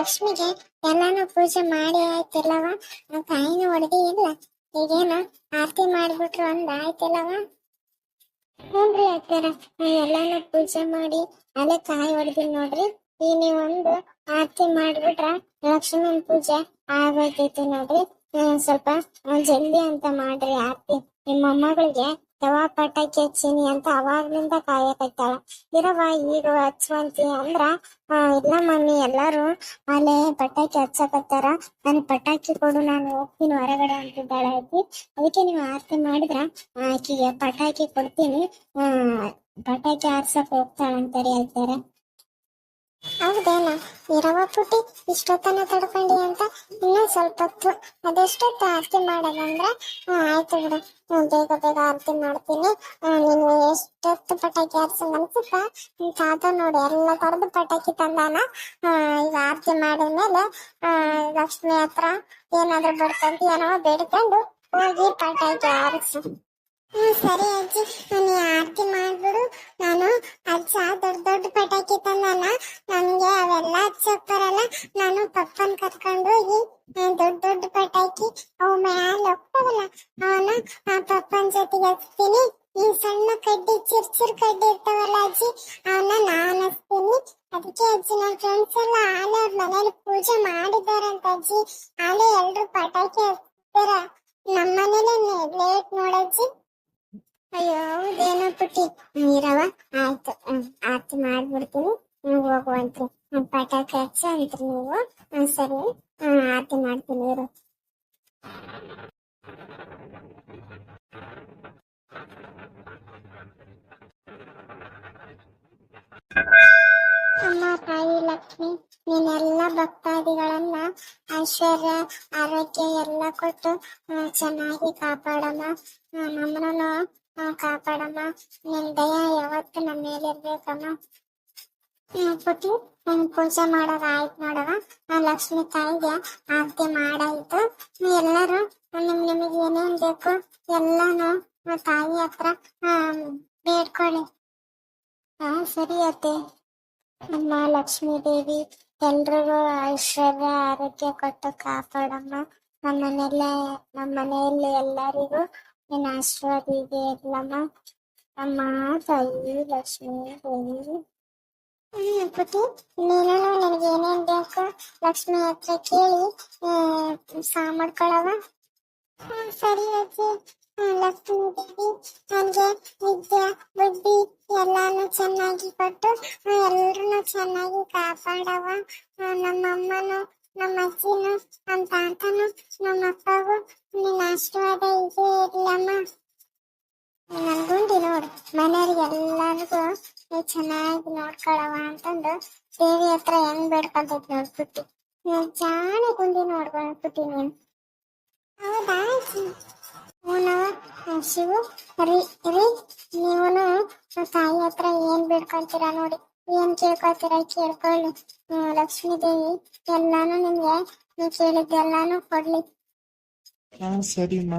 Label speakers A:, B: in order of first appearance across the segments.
A: ಲಕ್ಷ್ಮಿಗೆ ಎಲ್ಲಾನು ಪೂಜೆ ಮಾಡಿ ಆಯ್ತಿಲ್ಲವ? ಆ ಕಾಯಿನ ಹೊಡೆದಿ ಇಲ್ಲ. ಈಗೇನು ಆರತಿ ಮಾಡ್ಬಿಟ್ರು ಅಂದ, ಆಯ್ತಿಲ್ಲವ? ಹ್ಞೂನ್ರಿ ಅಕ್ಕಾರ ಎಲ್ಲಾನು ಪೂಜೆ ಮಾಡಿ ಅಲ್ಲೇ ಕಾಯಿ ಹೊಡೆದಿ ನೋಡ್ರಿ. ಈಗ ನೀವೊಂದು ಆರತಿ ಮಾಡ್ಬಿಟ್ರ ಲಕ್ಷ್ಮೀನ್ ಪೂಜೆ ಆಗೋತೈತಿ ನೋಡ್ರಿ. ಸ್ವಲ್ಪ ಜಲ್ದಿ ಅಂತ ಮಾಡ್ರಿ ಆರತಿ. ನಿಮ್ಮ ಮೊಮ್ಮಗಳಿಗೆ ಯಾವಾಗ ಪಟಾಕಿ ಹಚ್ಚೀನಿ ಅಂತ ಅವಾಗ್ಲಿಂದ ಕಾಯಕತ್ತಾಳ. ಇರವ ಈಗ ಹಚ್ಚುವಂತಿ ಅಂದ್ರ ಇಲ್ಲ ಮಮ್ಮಿ, ಎಲ್ಲಾರು ಅಲ್ಲೇ ಪಟಾಕಿ ಹಚ್ಚಕತ್ತಾರ. ನನ್ ಪಟಾಕಿ ಕೊಡು, ನಾನು ಹೋಗ್ತೀನಿ ಹೊರಗಡೆ ಅಂತಿದ್ದಾಳೆ ಆಕಿ. ಅದಕ್ಕೆ ನೀವು ಆರತಿ ಮಾಡಿದ್ರ ಆಕಿಗೆ ಪಟಾಕಿ ಕೊಡ್ತೀನಿ. ಪಟಾಕಿ ಆರ್ಸಕ್ ಹೋಗ್ತಾಳಂತಾರೆ ಹೇಳ್ತಾರೆ ಹೌದೇನ? ಇರವ ಪುಟ್ಟಿ ಇಷ್ಟೊತ್ತನ ತಡ್ಕೊಂಡಿ ಅಂತ ಇನ್ನೂ ಸ್ವಲ್ಪ ಹೊತ್ತು. ಅದೆಷ್ಟೊತ್ತು ಆರತಿ ಮಾಡೋದಂದ್ರೆ ಆಯ್ತು ಬಿಡು. ಬೇಗ ಬೇಗ ಆರತಿ ಮಾಡ್ತೀನಿ. ನೀನು ಎಷ್ಟೊತ್ತು ಪಟಾಕಿ ಹಾರ್ಸಂಗ್ ಅನ್ಸುತ್ತ? ತಾತ ನೋಡಿ, ಎಲ್ಲ ತರದ ಪಟಾಕಿ ತಂದಾನ. ಈಗ ಆರತಿ ಮಾಡಿದ ಮೇಲೆ ಲಕ್ಷ್ಮಿ ಹತ್ರ ಏನಾದ್ರು ಬರ್ತಂತ ಏನೋ ಬೇಡ್ಕೊಂಡು ಹೋಗಿ ಪಟಾಕಿ ಹಾರಿಸು. ಹ್ಮ್, ಸರಿ ಅಜ್ಜಿ. ನಾನು ಆರತಿ ಮಾಡ್ಬಿಡು. ನಾನು ಅಜ್ಜ ದೊಡ್ಡ ದೊಡ್ಡ ಪಟಾಕಿ ತಂದಲ್ಲ, ನನಗೆ ಅವೆಲ್ಲ ಹಚ್ಚಕ್ ಬರಲ್ಲ. ನಾನು ಪಪ್ಪನ್ ಕರ್ಕೊಂಡು ಹೋಗಿ ದೊಡ್ಡ ದೊಡ್ಡ ಪಟಾಕಿ ಅವು ಮ್ಯಾಲ ಹೋಗ್ತಾವಲ್ಲ ಅವನ ಆ ಪಪ್ಪನ್ ಜೊತೆಗೆ ಹಚ್ತೀನಿ. ಈ ಸಣ್ಣ ಕಡ್ಡಿ, ಚಿರ್ ಚಿರ್ ಕಡ್ಡಿ ಇರ್ತಾವಲ್ಲ ಅಜ್ಜಿ, ಅವನ್ನ ನಾನು ಹಚ್ತೀನಿ. ಅದಕ್ಕೆ ಅಜ್ಜಿ ನನ್ನ ಫ್ರೆಂಡ್ಸ್ ಎಲ್ಲ ಆಲೆ ಅವ್ರ ಮನೇಲಿ ಪೂಜೆ ಮಾಡಿದಾರಂತ ಅಜ್ಜಿ. ಆಲೆ ಎಲ್ರು ಪಟಾಕಿ ಹಚ್ತಾರ? ನಮ್ಮ ಮನೇಲಿ ಲೇಟ್ ನೋಡಜ್ಜಿ ಅಯ್ಯೋ ಹೌದೇನೋ ಪುಟ್ಟಿ. ನೀರವ ಆಯ್ತು. ಆಯ್ತು, ಮಾಡ್ಬಿಡ್ತೀನಿ. ನೀವು ಹೋಗುವಂತ್ರಿ ಪಟಾಕಿ ಹಚ್ಚ ಅಂತ್ರಿ ನೀವು. ಸರಿ. ಆರತಿ ಮಾಡ್ತೀನಿ ಇರು. ಅಮ್ಮ, ತಾಯಿ, ಲಕ್ಷ್ಮಿ, ನೀನೆಲ್ಲ ಭಕ್ತಾದಿಗಳನ್ನ ಐಶ್ವರ್ಯ, ಆರೋಗ್ಯ ಎಲ್ಲ ಕೊಟ್ಟು ಚೆನ್ನಾಗಿ ಕಾಪಾಡಮ್ಮ. ನಮ್ಮನ ಕಾಪಾಡಮ್ಮ. ನಿನ್ ದಯ ಯಾವತ್ತು ನಮ್ಮ ಮೇಲೆ ಇರ್ಬೇಕಮ್ಮ. ಪುಟ್ಟಿ ಹ್ಮ್, ಪೂಜೆ ಮಾಡೋದು ಆಯ್ತು ನೋಡವ ಲಕ್ಷ್ಮಿ ತಾಯಿಗೆ ಆರತಿ ಮಾಡಾಯ್ತು. ಎಲ್ಲರೂ ನಿಮ್ ನಿಮಗೆ ಏನೇನ್ ಬೇಕು ಎಲ್ಲಾನು ತಾಯಿ ಹತ್ರ ಬೇಡ್ಕೊಳ್ಳಿ ಹಾ ಸರಿ ಅತ್ತೆ. ಅಮ್ಮ ಲಕ್ಷ್ಮೀ ದೇವಿ ಎಲ್ರಿಗೂ ಐಶ್ವರ್ಯ ಆರೋಗ್ಯ ಕೊಟ್ಟು ಕಾಪಾಡಮ್ಮ. ನಮ್ಮ ನಮ್ಮ ಮನೆಯಲ್ಲಿ ಎಲ್ಲರಿಗೂ ನಿನ್ನ ಆಶೀರ್ವಾದಿಗೆ ಇರ್ಲಮ್ಮ ಅಮ್ಮ, ತಾಯಿ, ಲಕ್ಷ್ಮೀ, ದೇವಿ. ಹ್ಮ್ ಪುಟಿ ನೀನು ನಿನಗೆ ಏನೇನ್ ಬೇಕು? ಲಕ್ಷ್ಮಿ ಹತ್ರ ಕೇಳಿ ಸಾ ಮಾಡ್ಕೊಳವ ಸರಿ ಅಜ್ಜಿ ಲಕ್ಷ್ಮಿ, ದೇವಿ, ನನಗೆ ವಿದ್ಯೆ, ಬುದ್ಧಿ ಎಲ್ಲಾನು ಚೆನ್ನಾಗಿ ಕೊಟ್ಟು ಎಲ್ರನ್ನೂ ಚೆನ್ನಾಗಿ ಕಾಪಾಡವ ನಮ್ಮ ಅಮ್ಮನು ನಮ್ಮ ಅಜ್ಜಿನು ನಮ್ಮ ತಾತನು ಹತ್ರ ಹೆಂಗ್ ಬೇಡ್ಕೊಂತೈತಿ ನೋಡ್ಬಿಟ್ಟು ಜಾಣ ಗುಂಡಿ ನೋಡ್ಕೊಂಡ್ಬಿಟ್ಟಿ ನೀನು. ಹೌದಾ ಆ, ಶಿವು ರೀ ರೀ ನೀವುನು ತಾಯಿ ಹತ್ರ ಏನ್ ಬೇಡ್ಕೊಳ್ತೀರಾ ನೋಡಿ. ಏನ್ ಕೇಳ್ಕೊಳ್ತೀರಾ ಕೇಳ್ಕೊಳ್ಳಿ. ಲಕ್ಷ್ಮೀ ದೇವಿ ಎಲ್ಲಾನು ನಿಮ್ಗೆ ನೀವು ಕೇಳಿದ್ದೆಲ್ಲಾನು ಕೊಡ್ಲಿ.
B: ಹಾ ಸರಿಮ್ಮ.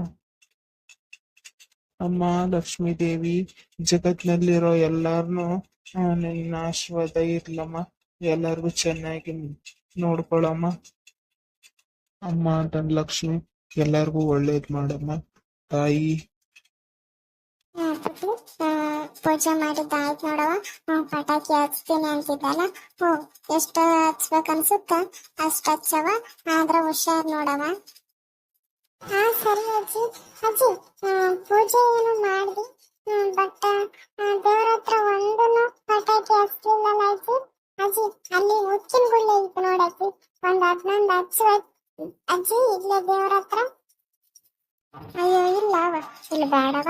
B: ಅಮ್ಮ ಲಕ್ಷ್ಮೀ ದೇವಿ ಜಗತ್ನಲ್ಲಿರೋ ಎಲ್ಲಾರ್ನು ನಿನ್ನ ಆಶೀರ್ವಾದ ಇರ್ಲಮ್ಮ. ಎಲ್ಲಾರ್ಗು ಚೆನ್ನಾಗಿ ನೋಡ್ಕೊಳಮ್ಮ ಅಮ್ಮ ಧನಲಕ್ಷ್ಮಿ ಎಲ್ಲರಿಗೂ ಒಳ್ಳೇದ್ ಮಾಡಮ್ಮ. ತಾಯಿ.
A: ಪೂಜೆ ಪೂಜೆ ಮಾಡಿದ್ದಾಯ್ತು ನೋಡವ ಪಟಾಕಿ ಹಚ್ತೀನಿ ಅಂತಿದ್ದಲ್ಲ. ಹ್ಞೂ ಎಷ್ಟು ಹಚ್ಬೇಕನ್ಸುತ್ತ ಅಷ್ಟು ಹಚ್ಚವ ಆದ್ರ ಹುಷಾರ್ ನೋಡವ ಹಾ ಸರಿ ಅಜ್ಜಿ. ಅಜ್ಜಿ ಪೂಜೆ ಏನು ಮಾಡಿದಿ? ಬಟ್ ದೇವ್ರ ಹತ್ರ ಒಂದನ್ನು ಪಟಾಕಿ ಹಚ್ಲಿಲ್ಲಲ್ಲ ಅಜ್ಜಿ? ಅಜ್ಜಿ, ಅಲ್ಲಿ ಉಕ್ಕಿನ ಗುಳ್ಳೆ ಇತ್ತು ನೋಡಜ್ಜಿ ಒಂದ್ ಹದಿನೊಂದು ಹಚ್ಚು ಅಜ್ಜಿ ಇಲ್ಲೇ ದೇವ್ರ ಹತ್ರ. ಅಯ್ಯೋ, ಇಲ್ಲ ಇಲ್ಲಿ ಬೇಡವ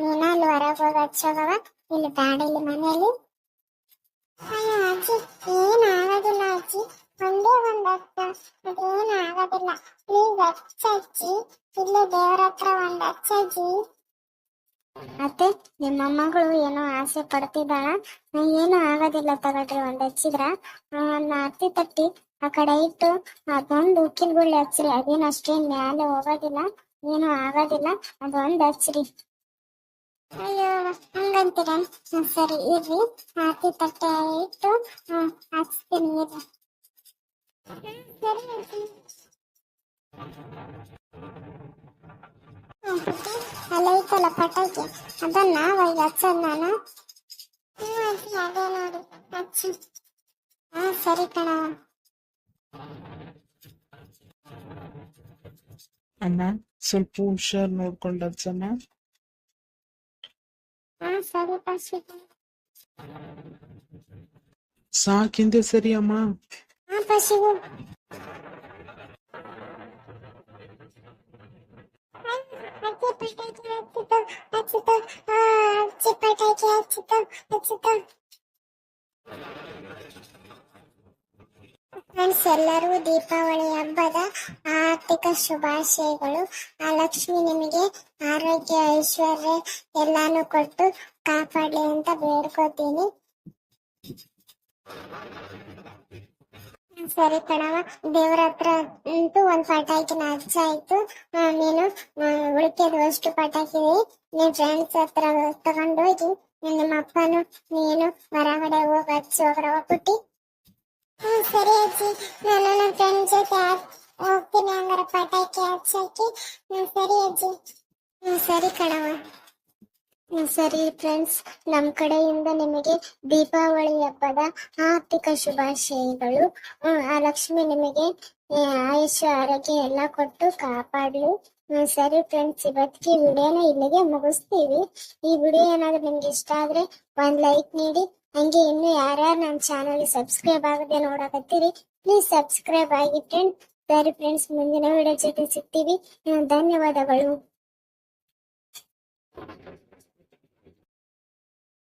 A: ನೀನ ಅಲ್ಲಿ ಹೊರಗೆ ಹೋಗಿ ಹಚ್ಚೋಗವ ಇಲ್ಲಿ ಬೇಡ ಇಲ್ಲಿ ಮನೆಯಲ್ಲಿ. ಅಯ್ಯೋ, ಅಜ್ಜಿ, ಏನ್ ಆಗೋದಿಲ್ಲ ಅಜ್ಜಿ. ಒಂದೇ ಒಂದ್ ಹಚ್ಚ ಅದೇನ್ ಆಗೋದಿಲ್ಲ. ಪ್ಲೀಸ್ ಹಚ್ಚ ಅಜ್ಜಿ, ಇಲ್ಲೇ ದೇವ್ರ ಹತ್ರ ಒಂದ್ ಹಚ್ಚ ಮತ್ತೆ ನಿಮ್ಮ ಮೊಮ್ಮಗಳು ಏನೋ ಆಸೆ ಪಡ್ತಿದ್ದಾಳ? ಏನು ಆಗೋದಿಲ್ಲ ತಗೊಳ್ರಿ, ಒಂದ್ ಹಚ್ಚಿದ್ರ? ಅತ್ತಿ ತಟ್ಟಿ, ಆ ಕಡೆ ಇಟ್ಟು ಅದೊಂದು ಉಕ್ಕಿನ ಗುಳ್ಳಿ ಹಚ್ಚ್ರಿ. ಅದೇನು ಅಷ್ಟೇನ್ ಮ್ಯಾಲೆ ಹೋಗೋದಿಲ್ಲ, ಏನು ಆಗೋದಿಲ್ಲ, ಅದೊಂದು ಹಚ್ಚ್ರಿ. ಅಯ್ಯೋ, ಹಂಗಂತೀರ? ಸರಿ, ಇರ್ರಿ. ಆತಿ ತಟ್ಟೆ ಇಟ್ಟು ಹಚ್ತೀನಿ ಸರಿ ಕಾಣ್ತೈತಲ್ಲ ಪಟಾಕಿ. ಅದನ್ನ ನಾವಾಗ ಹಚ್ಚದ್ ನಾನು ಹ್ಞೂ ಅಜ್ಜಿ ಅದೇ ನೋಡಿ ಹಚ್ಚು ಹಾ ಸರಿ ಕಣವ
B: ಅಣ್ಣ ಸ್ವಲ್ಪ ಹುಷಾರ್ ನೋಡ್ಕೊಂಡು ಹಚ್ಚಮ್ಮ
A: ಹಾ ಸರಿ ಪಶು
B: ಸಾಕಿಂದೆ ಸರಿ ಅಮ್ಮ.
A: ಹಾ ಪಶು ಅಜ್ಜಿ ಪಟಾಕಿ ಹಚ್ಚಿತು ಹಚ್ಚಿತು ಆ ಅಜ್ಜಿ ಪಟಾಕಿ ಹಚ್ಚಿತು ಹಚ್ಚಿತು ಫ್ರೆಂಡ್ಸ್ ಎಲ್ಲರಿಗೂ ದೀಪಾವಳಿ ಹಬ್ಬದ ಆರ್ಥಿಕ ಶುಭಾಶಯಗಳು. ಆ ಲಕ್ಷ್ಮಿ ನಿಮಗೆ ಆರೋಗ್ಯ, ಐಶ್ವರ್ಯ ಎಲ್ಲಾನು ಕೊಟ್ಟು ಕಾಪಾಡಲಿ ಅಂತ ಬೇಡ್ಕೋತೀನಿ. ಸರಿ ಕಣವ ದೇವ್ರ ಹತ್ರ ಅಂತೂ ಒಂದ್ ಪಟಾಕಿನ ಹಚ್ಚಾಯ್ತು ಆ, ನೀನು ಉಳಿಕೆದು ಅಷ್ಟು ಪಟಾಕಿ ನಿನ್ ಫ್ರೆಂಡ್ಸ್ ಹತ್ರ ತಗೊಂಡೋಗಿ ನಿಮ್ಮ ಅಪ್ಪನು ನೀನು ಹೊರಗಡೆ ಹೋಗ ಹಚ್ಚಿ ಪುಟ್ಟಿ ಹ್ಮ್ ಸರಿ ಅಜ್ಜಿ. ನಾನು ನನ್ನ ಫ್ರೆಂಡ್ ಜೊತೆ ಹೋಗ್ತೀನಿ ಹಂಗಾರ ಪಟಾಕಿ ಹಚ್ಚಕ್ಕೆ ಹ್ಮ್ ಸರಿ ಅಜ್ಜಿ. ಹ್ಮ್ ಸರಿ ಕಣವ ಸರಿ ಫ್ರೆಂಡ್ಸ್ ನಮ್ಮ ಕಡೆಯಿಂದ ನಿಮಗೆ ದೀಪಾವಳಿ ಹಬ್ಬದ ಆರ್ಥಿಕ ಶುಭಾಶಯಗಳು. ಆ ಲಕ್ಷ್ಮಿ ನಿಮಗೆ ಆಯುಷ ಆರೋಗ್ಯ ಎಲ್ಲ ಕೊಟ್ಟು ಕಾಪಾಡ್ಲಿ. ಸರಿ ಫ್ರೆಂಡ್ಸ್ ಇವತ್ತಿಗೆ ವಿಡಿಯೋನ ಇಲ್ಲಿಗೆ ಮುಗಿಸ್ತೀವಿ. ಈ ವಿಡಿಯೋ ಏನಾದ್ರೂ ನಿಮ್ಗೆ ಇಷ್ಟ ಆದ್ರೆ ಒಂದ್ ಲೈಕ್ ನೀಡಿ. ಹಂಗೆ ಇನ್ನು ಯಾರ್ಯಾರು ನಮ್ಮ ಚಾನಲ್ ಸಬ್ಸ್ಕ್ರೈಬ್ ಆಗದೆ ನೋಡಕತ್ತೀರಿ ಪ್ಲೀಸ್ ಸಬ್ಸ್ಕ್ರೈಬ್ ಆಗಿ ಫ್ರೆಂಡ್ ಸರಿ ಫ್ರೆಂಡ್ಸ್ ಮುಂದಿನ ವಿಡಿಯೋ ಜೊತೆ ಸಿಗ್ತೀವಿ. ಧನ್ಯವಾದಗಳು.